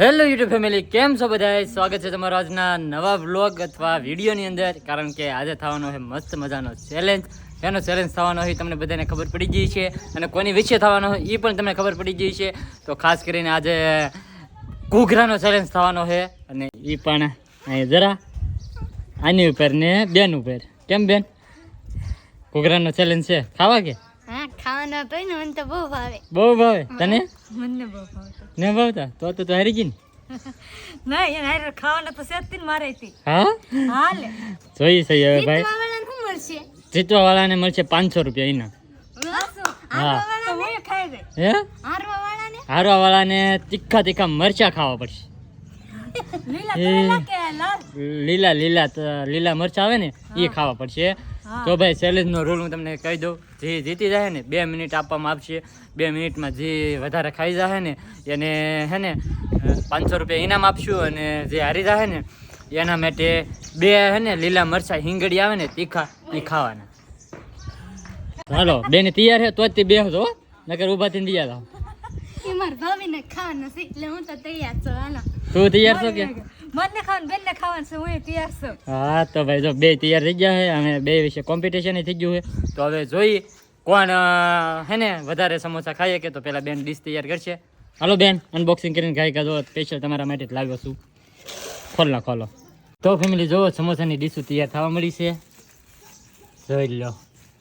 Hello YouTube family, કેમ છો બધા સ્વાગત છે તમારો આજના નવા વ્લોગ અથવા વિડીયોની અંદર. કારણ કે આજે થવાનો છે મસ્ત મજાનો ચેલેન્જ એનો ચેલેન્જ થવાનો હોય તમને બધાને ખબર પડી ગઈ છે અને કોની વિશે થવાનો હોય એ પણ તમને ખબર પડી ગઈ છે. તો ખાસ કરીને આજે ઘૂઘરાનો ચેલેન્જ થવાનો છે અને એ પણ અહીં જરા આની ઉપર ને બેન ઉપર. કેમ બેન? ઘૂઘરાનો ચેલેન્જ છે. ખાવા કે? ખાવાનો હતો ને મને તો બહુ ભાવે. બહુ ભાવે? તને? મને બહુ ભાવતો ન ભાવતા? તો તો તો હારી ગઈ ને? ના એને હારે ખાવાનો તો સેતી મારે હતી હા? હાલે. જોઈ સહી હવે ભાઈ. જીતવાવાળાને શું મળશે? જીતવા વાળાને મળશે પાંચસો રૂપિયા એના. હા? તો હું ખાઈ ગઈ હે? હારવા વાળાને હારવા વાળાને તીખા તીખા મરચા ખાવા પડશે. લીલા લાલ? લીલા મરચા આવે ને એ ખાવા પડશે. તો ભાઈ સેલેજ નો રૂલ હું તમને કહી દઉં. જે જીતી જાય ને બે મિનિટ આપવામાં આવશે. બે મિનિટમાં જે વધારે ખાઈ જાય ને એને હે ને પાંચસો રૂપિયા ઇનામ આપશું અને જે હારી જાય ને એના માટે બે હે ને લીલા મરચા હિંગડી આવે ને તીખા એ ખાવાના. હાલો બેને તૈયાર છે તો જ તે બે હતો નકર ઊભા થઈને બીજા થાવ. મારા ભાભીને ખાવાનું છે એટલે હું તો તૈયાર છું હાલો. તું તૈયાર છો કે? મને ખાવાનું બેનને ખાવાનું છે, હું તૈયાર છું. હા, તો ભાઈ જો બે તૈયાર થઈ ગયા છે, અને બે વિશે કોમ્પિટિશન થઈ ગયું છે. તો હવે જોઈએ કોણ હે ને, વધારે સમોસા ખાઈએ કે તો પેલા બેન ડીશ તૈયાર કરશે. હાલો બેન અનબોક્સિંગ કરીને ખાઈ કાઢો. સ્પેશિયલ તમારા માટે જ લાવ્યો છું. ખોલ ના ખોલો. તો ફેમિલી જુઓ, સમોસાની ડીશો તૈયાર થવા મળી છે. જોઈ લો.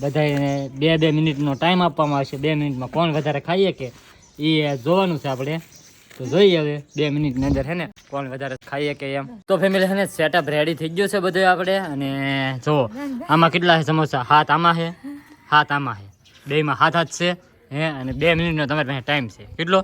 બધાને બે બે મિનિટનો ટાઈમ આપવામાં આવશે. બે મિનિટમાં કોણ વધારે ખાઈએ કે એ જોવાનું છે આપણે. તો જોઈએ હવે, બે મિનિટની અંદર, હે ને, કોણ વધારે ખાઈએ કે એમ. તો ફેમિલી છે ને સેટઅપ રેડી થઈ ગયો છે બધું આપણે. અને જો આમાં કેટલા છે સમોસા? હાથ આમાં છે હાથ આમાં છે બેમાં હાથ હાથ છે હે? અને બે મિનિટનો તમારી પાસે ટાઈમ છે. કેટલો?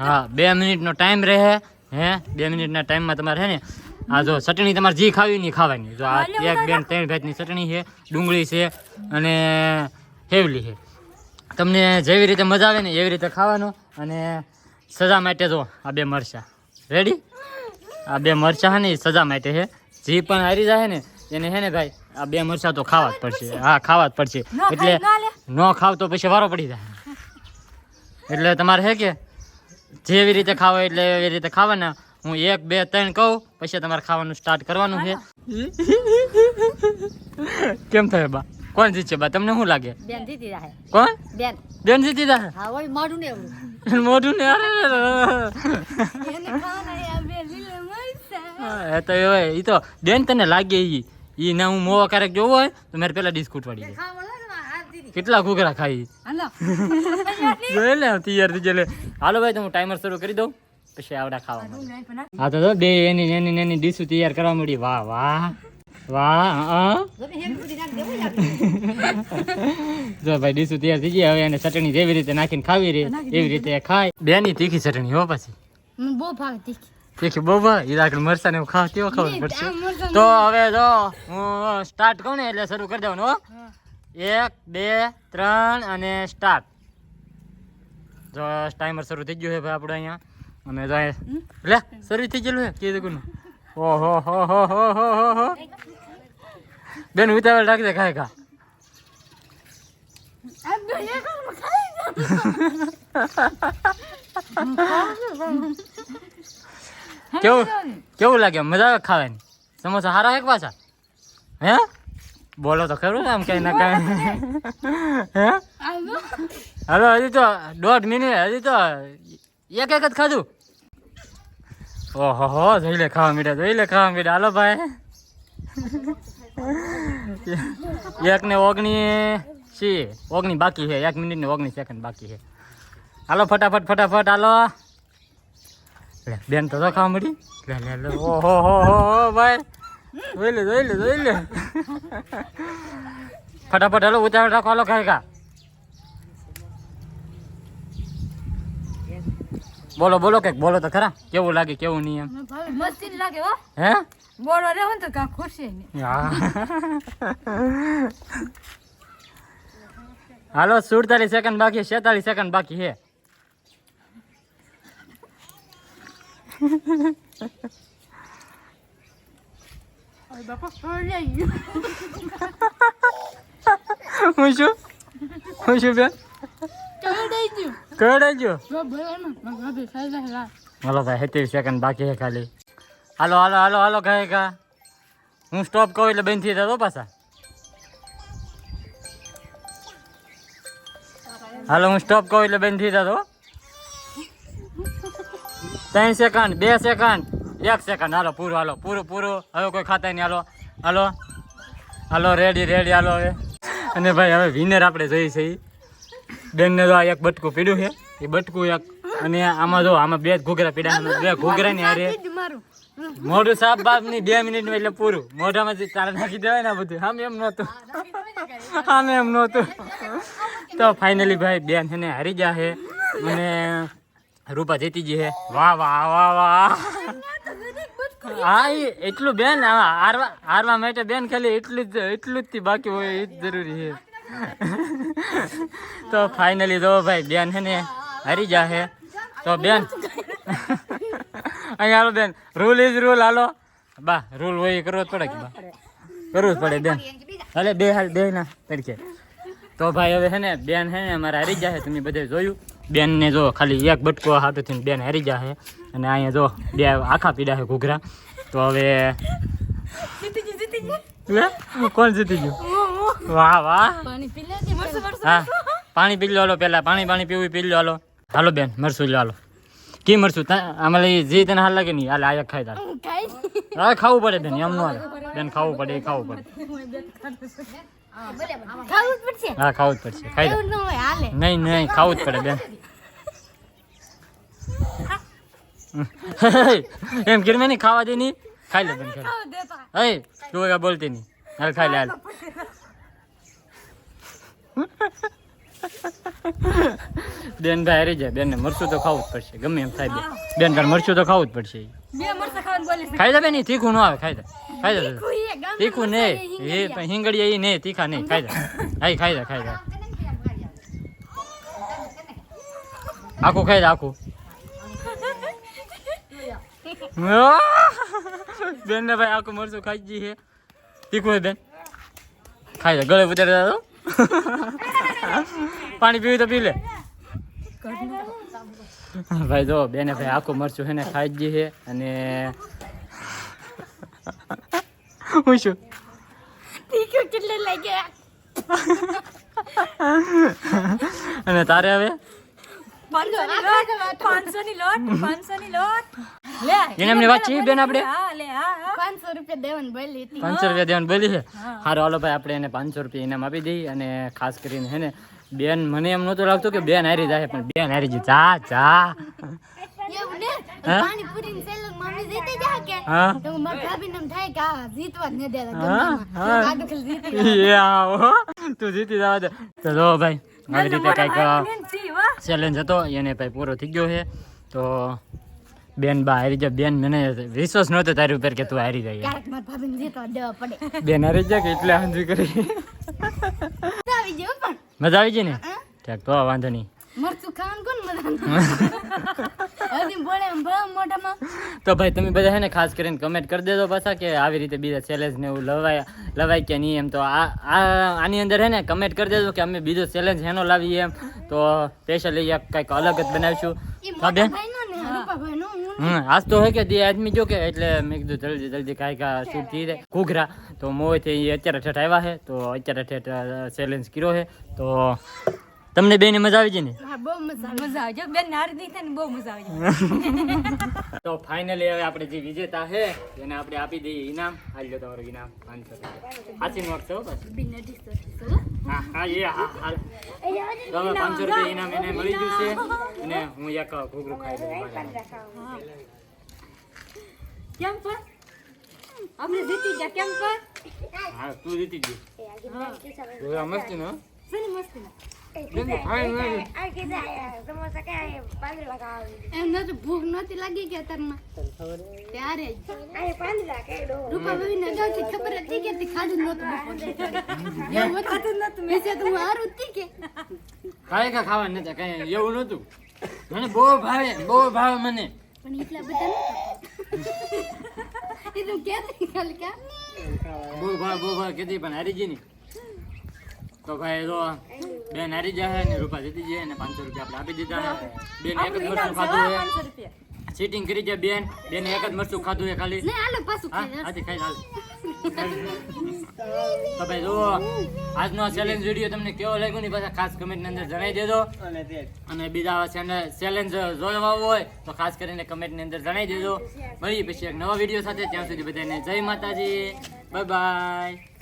હા. બે મિનિટનો ટાઈમ રહે હે? બે મિનિટના ટાઈમમાં તમારે છે ને? આ જો ચટણી તમારે જે ખાવી નહીં ખાવાની. જો આ એક બેન ત્રણ ભેજની ચટણી છે ડુંગળી છે અને હેવલી છે. તમને જેવી રીતે મજા આવે ને એવી રીતે ખાવાનું. અને સજા માટે જો આ બે મરચાં. રેડી આ બે મરચાં હે ને સજા માટે હે. જે પણ હારી જાય ને એને હે ને ભાઈ આ બે મરચાં તો ખાવા જ પડશે. હા ખાવા જ પડશે. એટલે ન ખાવ તો પછી વારો પડી જાય. એટલે તમારે હે કે જેવી રીતે ખાવ એટલે એવી રીતે ખાવાના. હું એક બે ત્રણ કહું પછી તમારે ખાવાનું સ્ટાર્ટ કરવાનું છે કેમ થાય બા? કોણ જીતશે? બા તમને શું લાગે? બેન જીતી જાય કોણ? બેન. બેન જીતી હા ઓય મોઢું ને એવું. મોઢું ને અરે એને ખાવાના એ બે લીલા મરચાં. એ તો એ હોય. તો બેન તને લાગે ઈ. ઈ ના હું મોવા ક્યારેક જોવો હોય તો મારે પેલા ડિસ્કૂટ વાળી જાય કેટલા ઘૂઘરા ખાઈ? હાલો. જોઈ લે તૈયાર થઈ જાય હાલો ભાઈ તો હું ટાઈમર શરૂ કરી દઉં. પછી આવડા ખાવા હા તો બે એની એની એની ડીશું તૈયાર કરવા મળી વાહ વાહ. વાહ જો ભાઈ ડીશું તૈયાર થઈ ગયા હવે એને ચટણી જેવી રીતે નાખીને ખાવી રહી એવી રીતે ખાય. બેની તીખી ચટણી હો પછી. બહુ ભાવે તીખી. તીખી બહુ ભાઈ ઈ રાખડ મરચાં ને ખાવ તેવો ખબર પડશે તો હવે જો હું સ્ટાર્ટ કહું ને એટલે શરૂ કરી દેવાનું હો. એક બે ત્રણ અને સ્ટાર્ટ જો ટાઈમર શરૂ થઈ ગયું છે ભાઈ આપણે અહીંયા. અને જાય લે શરૂ થઈ ગયેલું છે કીધું ઓહો હો હો હો હો હો બેન ઉતાવળ રાખજે ખાય ખા. કેવું કેવું લાગે? મજા આવે ખાવાની? સમોસા સારા એક પાછા? હે? બોલો તો ખરું આમ કઈ ના કઈ. હે? હાલો હજી તો દોઢ મિનિટ હજી તો એક એક જ ખાધું. ઓહો જોઈ લે, ખાવા મીઠા, જોઈ લે, ખાવા મીઠા. હાલો ભાઈ. એક ને ઓગણી સી ઓગણી બાકી છે. એક મિનિટ ને ઓગણી સેકન્ડ બાકી છે. હાલો, ફટાફટ ફટાફટ, હાલો. લે, બેન તો ખાવા મળી. લે લે લે. ઓહો, હો હો ભાઈ. જોઈ લે જોઈ લે જોઈ લે. ફટાફટ, હાલો, ઉતાવળ રાખો, હાલો ખાઈ ખા બોલો બોલો કંઈક બોલો તો ખરા. કેવું લાગે કેવું નહીં એમ? મસ્તી લાગે હો. હે? બોલો રે તો કા ખુશી હા. હાલો સુડતાલીસ સેકન્ડ બાકી છેતાલીસ સેકન્ડ બાકી છે. હું શું હું શું બેન? લા હાલો ભાઈ સત્યાવીસ સેકન્ડ બાકી છે ખાલી. હાલો હાલો હાલો હાલો કહે કા હું સ્ટોપ કહું એટલે બંધ થઈ જતો પાછા. હાલો હું સ્ટોપ કહું એટલે બંધ થઈ જતો. ત્રણ સેકન્ડ બે સેકન્ડ એક સેકન્ડ હાલો પૂરું હાલો પૂરું પૂરું. હવે કોઈ ખાતા નહીં હાલો. હાલો. હાલો રેડી રેડી હાલો હવે. અને ભાઈ હવે વિનર આપણે જોઈ છે ઈ. બેનને તો આ એક બટકું પીડ્યું છે. એ બટકું એક, અને આમાં જો, આમાં બે ઘૂઘરા પીડા બે ઘૂઘરા ની હારે મોઢું સાફ બાપની બે મિનિટ એટલે પૂરું. મોઢામાં તારે નાખી દેવાય ને બધું. આમ એમ નહોતું. આમ એમ નહોતું. તો ફાઇનલી ભાઈ, બેન છે ને હારી ગયા છે. અને રૂપા જીતી ગઈ છે. વાહ વાહ વાહ વાહ. હા એટલું બેન હારવા હારવા માટે બેન ખાલી એટલું જ એટલું જ બાકી હોય, એ જ જરૂરી છે. તો ફાઇનલી તો ભાઈ બેન છે ને હરી ગયા હે તો બેન અહીંયા હાલો બેન રૂલ ઇઝ રૂલ હાલો. બા રૂલ હોય એ કરવો જ પડે કે બા? કરવું જ પડે બેન. હાલે બે હાલ બે ના તરીકે તો ભાઈ હવે હે ને બેન છે ને અમારે હારી જાય તમે બધે જોયું. બેન ને જો ખાલી એક બટકો હાથેથી બેન હારી જાય અને અહીંયા જો બે આખા પીડા છે ઘૂઘરા. તો હવે કોણ જીતી ગયું? વાહ વાહ. પાણી પી મરસું હા. પાણી પી લો હાલો પેલા પાણી પાણી પીવું પી લો હાલો. હાલો બેન મરસું લો હાલો. કી મરસું? આમાં લઈ જે તને હાલ લાગે નહીં હાલ આ એક ખાઈ તાર. હું ખાવું પડે બેન એમ નો બેન ખાવું પડે એ ખાવું પડે. ખાવું જ પડશે. હા ખાવું જ પડશે. ખાઈ દે એવું ન હોય હાલે. નહીં નહીં ખાવું જ પડે બેન. એમ ગીરમે નહીં ખાવા દે નહીં. ખાઈ લે બેન ખાઈ હે તું બોલતી નહીં. હાલ ખાઈ લે હાલ. બેન ભાઈ હરી જાય. બેનને મરચું તો ખાવું જ પડશે. ગમે એમ થાય બેન બેન તાર મરચું તો ખાવું જ પડશે. ખાઈ દે બેન તીખું ન આવે ખાઈ દે. ખાઈ દે. તીખું નહીં. એ હિંગળિયા. એ નહીં તીખા નહીં. ખાઈ દે. હાઈ ખાઈ દે ખાઈ દે. આખું ખાઈ દે આખું. બેન ને ભાઈ આખું મરચું ખાઈ જઈએ. તીખું બેન. ખાઈ દે. ગળે ઉતારી દે પાણી પીવું તો પી લે. ભાઈ જો, બેને ભાઈ આખું મરચું છે ને ખાઈ જ છે અને હું શું અને તારે હવે? લોટ લોટ પાંચસોની લોટ લે એને એમની વાત છે બેન આપણે હા લે હા પાંચસો રૂપિયા દેવાની બોલી પાંચસો રૂપિયા દેવાનું બોલી છે? સારું હાલો ભાઈ આપણે એને પાંચસો રૂપિયા ઇનામ આપી દઈએ અને ખાસ કરીને હે ને બેન મને એમ નહોતું લાગતું કે બેન હારી જાય પણ બેન હારી ગઈ જા જા. તું જીતી જવા દે. તો ભાઈ આવી રીતે કંઈક ચેલેન્જ હતો એને ભાઈ પૂરો થઈ ગયો છે. તો બેન બા હારી જાય બેન મને વિશ્વાસ નહોતો તારી ઉપર કે તું હારી જાય ક્યારેક મારા ભાભીને જીતવા દેવા પડે. બેન હારી જા કે એટલે હાંજી કરી. મજા આવી જાય પણ. મજા આવી ગઈ ને? ઠીક તો વાંધો નહીં. મરચું ખાવાનું કોણ મજા હજી બોલે ભરા મોઢામાં. તો ભાઈ તમે બધા હેને ને ખાસ કરીને કમેન્ટ કરી દેજો પાછા કે આવી રીતે બીજા ચેલેન્જ ને એવું લવાય લવાય કે નહીં એમ. તો આ આ આની અંદર હે ને કમેન્ટ કરી દેજો કે અમે બીજો ચેલેન્જ હેનો લાવીએ એમ. તો સ્પેશિયલી કંઈક અલગ જ બનાવીશું. હા બેન? હું હમ આજ તો હે કે તે આદમી જો કે એટલે મેં કીધું જલ્દી જલ્દી કાંઈ કા શૂટ થઈ જાય ઘૂઘરા. તો મોંથી અત્યારે ઠેઠ આવ્યા છે. તો અત્યારે ઠેઠ ચેલેન્જ કર્યો છે. તો તમને બેને મજા આવી ગઈ ને? બહુ મજા આવી. બેન નારી ને બહુ મજા આવી તો ફાઇનલી હવે આપણે જે વિજેતા છે એને આપણે આપી દઈએ ઇનામ. હાલ લો તમારું ઇનામ. પાંચસો રૂપિયા. સાચી નોટ છે હો હા હા એ હા હાલ તમે પાંચસો રૂપિયા ઇનામ એને મળી ગયું છે અને હું એક ઘોઘરું ખાઈ લઉં કેમ પર આપણે જીતી ગયા કેમ પર હા તું જીતી ઘૂઘરા મસ્ત ને મસ્તી નહીં. એમ નતું ભૂખ નહોતી લાગી કે અત્યારમાં. ત્યારે રૂપા ભાભીને અગાઉથી ખબર હતી કે તે ખાધું બપોરે. એવું હતું. વિશે તો હું હારું હતી કે. કાંઈ કાંઈ ખાવાનું નતા કાંઈ એવું નતું. મને બહુ ભાવે બહુ ભાવે મને. પણ એટલા બધા નહોતા. એ તો કહેતી ખાલી કે બહુ ભાવ બહુ ભાવ કીધી પણ હારી ગઈ ની. તો ભાઈ તો બેન હારી જાય ને રૂપા જીતી જાય ને પાંચસો રૂપિયા આપણે આપી દીધા બેન એક જ મરચું ખાધું છે. ચીટિંગ કરી જાય બેન. બેન એક જ મરચું ખાધું છે ખાલી. નહીં હાલો પાછું હા ખાઈ આજે ખાઈ હાલ તો ભાઈ જુઓ આજનો ચેલેન્જ વીડિયો તમને કેવો લાગ્યો ને પાછા ખાસ કમેન્ટ અંદર જણાવી દેજો. અને બીજા ચેલેન્જ જોવા હોય તો ખાસ કરીને કમેન્ટની અંદર જણાવી દેજો. મળીએ પછી એક નવા વીડિયો સાથે. ત્યાં સુધી બધાને જય માતાજી. Bye bye